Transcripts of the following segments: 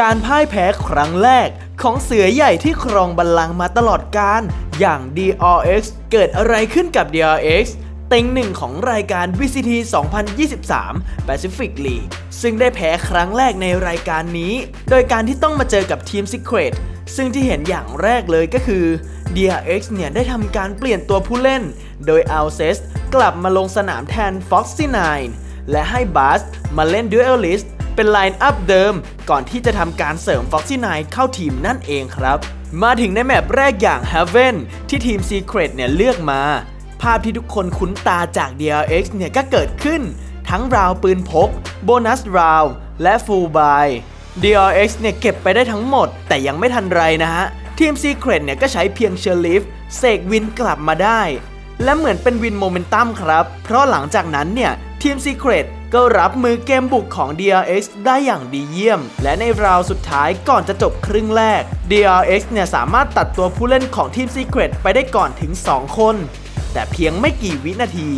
การพ่ายแพ้ครั้งแรกของเสือใหญ่ที่ครองบัลลังก์มาตลอดการ อย่าง DRX เกิดอะไรขึ้นกับ DRX เต็งหนึ่งของรายการ VCT 2023 Pacific League ซึ่งได้แพ้ครั้งแรกในรายการนี้ โดยการที่ต้องมาเจอกับทีม Secret ซึ่งที่เห็นอย่างแรกเลยก็คือ DRX เนี่ยได้ทำการเปลี่ยนตัวผู้เล่น โดย a l c e s กลับมาลงสนามแทน Foxy 9และให้บ s สมาเล่น Duelist เป็นไลน์อัพเดิม ก่อนที่จะทำการเสริม Foxy 9 เข้าทีมนั่นเองครับ มาถึงในแมปแรกอย่าง Heaven ที่ทีม Secret เนี่ยเลือกมา ภาพที่ทุกคนคุ้นตาจาก DRX เนี่ยก็เกิดขึ้น ทั้งราวปืนพก โบนัสราวและฟูลบาย DRX เนี่ยเก็บไปได้ทั้งหมด แต่ยังไม่ทันไรนะฮะ ทีม Secret เนี่ยก็ใช้เพียงเชอร์ลิฟเสกวินกลับมาได้ และเหมือนเป็นวินโมเมนตัมครับ เพราะหลังจากนั้นเนี่ย ทีม Secret ก็รับมือเกมบุกของ DRX ได้อย่างดีเยี่ยม และในราวสุดท้ายก่อนจะจบครึ่งแรก DRX เนี่ยสามารถตัดตัวผู้เล่นของทีม Secret ไปได้ก่อนถึง 2 คน แต่เพียงไม่กี่วินาที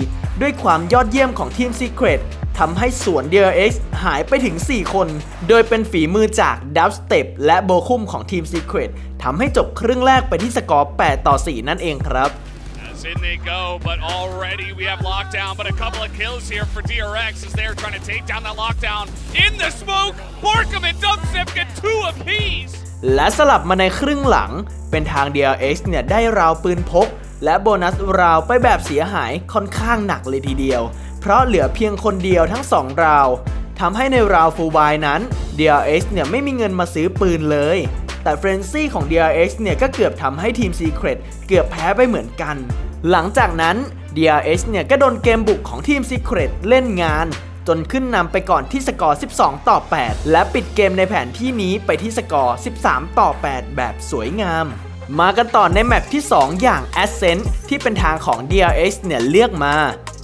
ด้วยความยอดเยี่ยมของทีม Secret ทำให้สวน DRX หายไปถึง 4 คน โดยเป็นฝีมือจาก Dubstep และโบคุมของทีม Secret ทำให้จบครึ่งแรกไปที่สกอร์ 8 ต่อ 4 นั่นเองครับ in they go, but already we have lockdown, but a couple of kills here for DRX as they're trying to take down that lockdown. In the smoke, Borkham and Dubstep get two apiece. และสลับมาในครึ่งหลัง เป็นทาง DRX เนี่ยได้ราวปืนพก และโบนัสราวไปแบบเสียหายค่อนข้างหนักเลยทีเดียว เพราะเหลือเพียงคนเดียวทั้ง2ราวทำให้ในราวฟูลบายนั้น DRX เนี่ยไม่มีเงินมาซื้อปืนเลย แต่เฟรนซี่ของ DRX เนี่ยก็เกือบทำให้ทีม Secret เกือบแพ้ไปเหมือนกัน หลังจากนั้น DRX เนี่ยก็โดนเกมบุกของทีม Secret เล่นงาน จนขึ้นนำไปก่อนที่สกอร์ 12 ต่อ 8 และปิดเกมในแผนที่นี้ไปที่สกอร์ 13 ต่อ 8 แบบสวยงาม มากันต่อในแมปที่ 2 อย่าง Ascent ที่เป็นทางของ DRX เนี่ยเลือกมา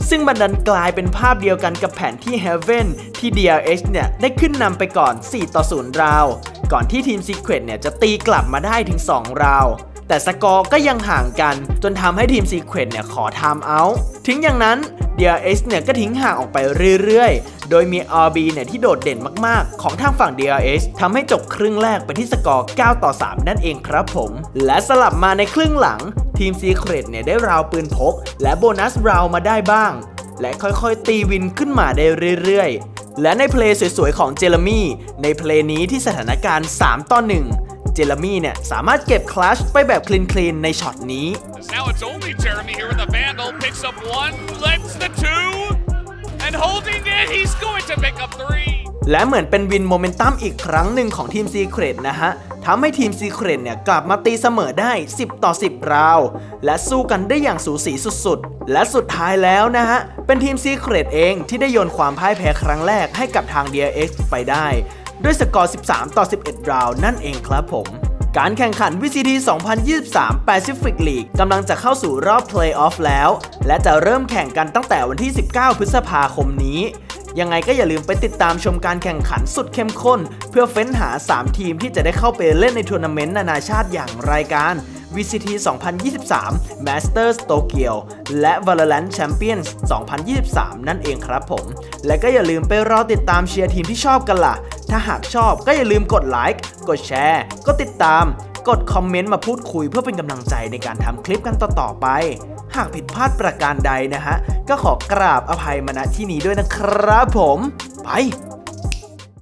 ซึ่งบันดันกลายเป็นภาพเดียวกันกับแผนที่ Heaven ที่ DRX เนี่ย ได้ขึ้นนำไปก่อน 4 ต่อ 0 ราว ก่อนที่ทีม Secret เนี่ย จะตีกลับมาได้ถึง 2 ราว แต่สกอร์ก็ยังห่างกัน จนทำให้ทีม Secret เนี่ยขอไทม์เอาท์ถึงอย่างนั้น DRX เนี่ยก็ทิ้งห่างออกไปเรื่อยๆ โดยมี RB เนี่ยที่โดดเด่นมากๆ ของทางฝั่ง DRX ทำให้จบครึ่งแรกไปที่สกอร์ 9 ต่อ 3 นั่นเองครับผม และสลับมาในครึ่งหลัง ทีม Secret เนี่ยได้ราวปืนพก และโบนัสราวมาได้บ้าง และค่อยๆ ตีวินขึ้นมาได้เรื่อยๆ และในเพลย์สวยๆ ของเจลมี่ในเพลย์นี้ที่สถานการณ์ 3 ต่อ 1 เจลมี่เนี่ย สามารถเก็บคลัชไปแบบคลีนๆในช็อตนี้ As now it's only Jeremy here with the Vandal. Picks up one, lets the two, and holding it, he's going to pick up three. และเหมือนเป็นวินโมเมนตัมอีกครั้งหนึ่งของทีม Secret นะฮะทำให้ทีม Secret เนี่ยกลับมาตีเสมอได้ 10 ต่อ 10 ราว และสู้กันได้อย่างสูสีสุดๆ และสุดท้ายแล้วนะฮะ เป็นทีม Secret เองที่ได้โยนความพ่ายแพ้ครั้งแรกให้กับทาง DRX ไปได้ ด้วยสกอร์ 13 ต่อ 11 ราวนั่นเองครับผม การแข่งขัน VCT 2023 Pacific League กำลังจะเข้าสู่รอบ Playoff แล้ว และจะเริ่มแข่งกันตั้งแต่วันที่ 19 พฤษภาคมนี้ ยังไงก็อย่าลืมไปติดตามชมการแข่งขันสุดเข้มข้น เพื่อเฟ้นหา 3 ทีมที่จะได้เข้าไปเล่นในทัวร์นาเมนต์นานาชาติอย่างรายการ VCT 2023 Masters Tokyo และ Valorant Champions 2023 นั่นเองครับผม และก็อย่าลืมไปรอติดตามเชียร์ทีมที่ชอบกันล่ะ ถ้าหากชอบก็อย่าลืมกดไลค์กดแชร์กดติดตาม กดคอมเมนต์มาพูดคุยเพื่อเป็นกำลังใจในการทำคลิปกันต่อๆไป หากผิดพลาดประการใดนะฮะ ก็ขอกราบอภัยมาณที่นี้ด้วยนะครับผม ไป